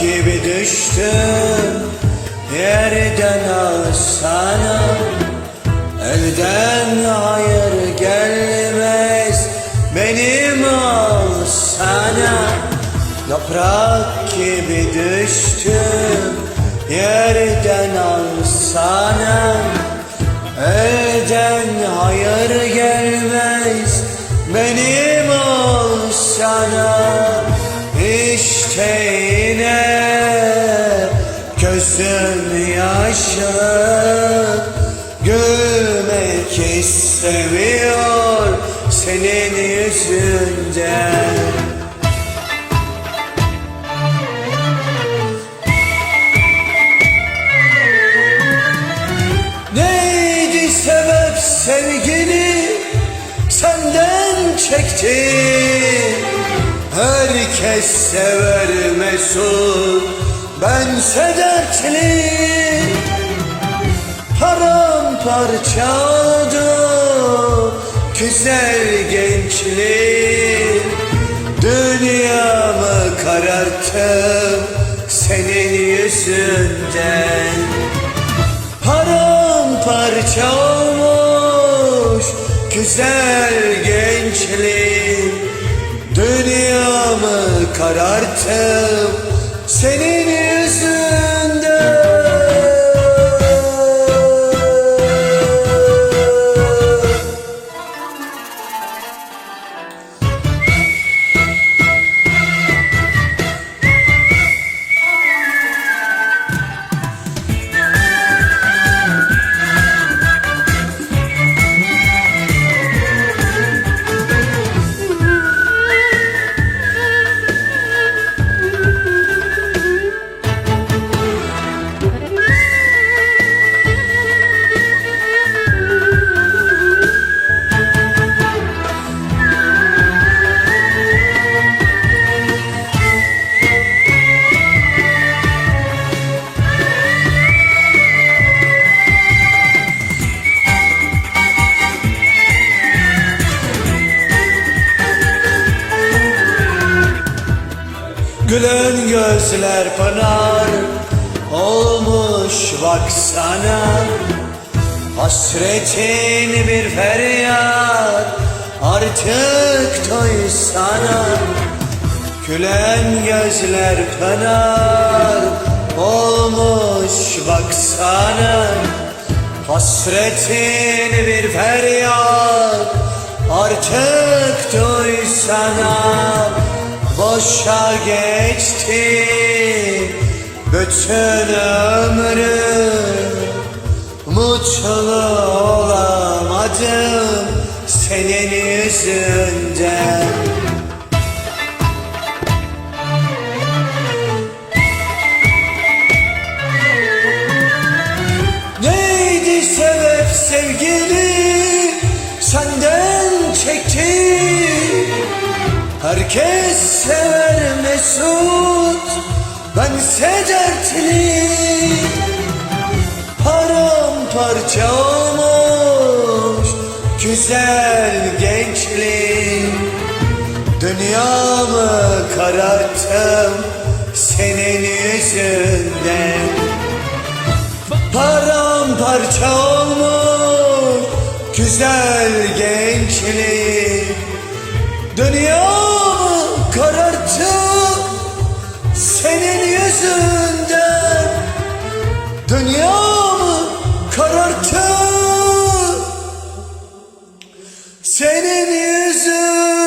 gibi düştü yerden asana Elden hayır gelmez benim alsana Yaprak gibi düştü yerden alsana. Elden hayır gelmez benim Gözüm yaşı Gülmek istemiyor Senin yüzünden. Neydi sebep sevgini senden çekti Herkes sever mesut bense dertli Paramparça oldu güzel gençliğim Dünyamı kararttım senin yüzünden. Paramparça olmuş güzel gençliğim Dünyamı kararttım senin Gülen gözler pınar olmuş baksana Hasretin bir feryat artık duysana Gülen gözler pınar olmuş baksana Hasretin bir feryat artık duysana Boşa geçti bütün ömrüm Mutlu olamadım senin yüzünden. Neydi sebep sevgili Herkes sever mesut bense dertli Paramparça olmuş güzel gençliğim. Dünyamı kararttım senin yüzünden. Paramparça olmuş güzel gençliğim. Dünyamı yüzünden Dünyamı kararttım senin yüzünden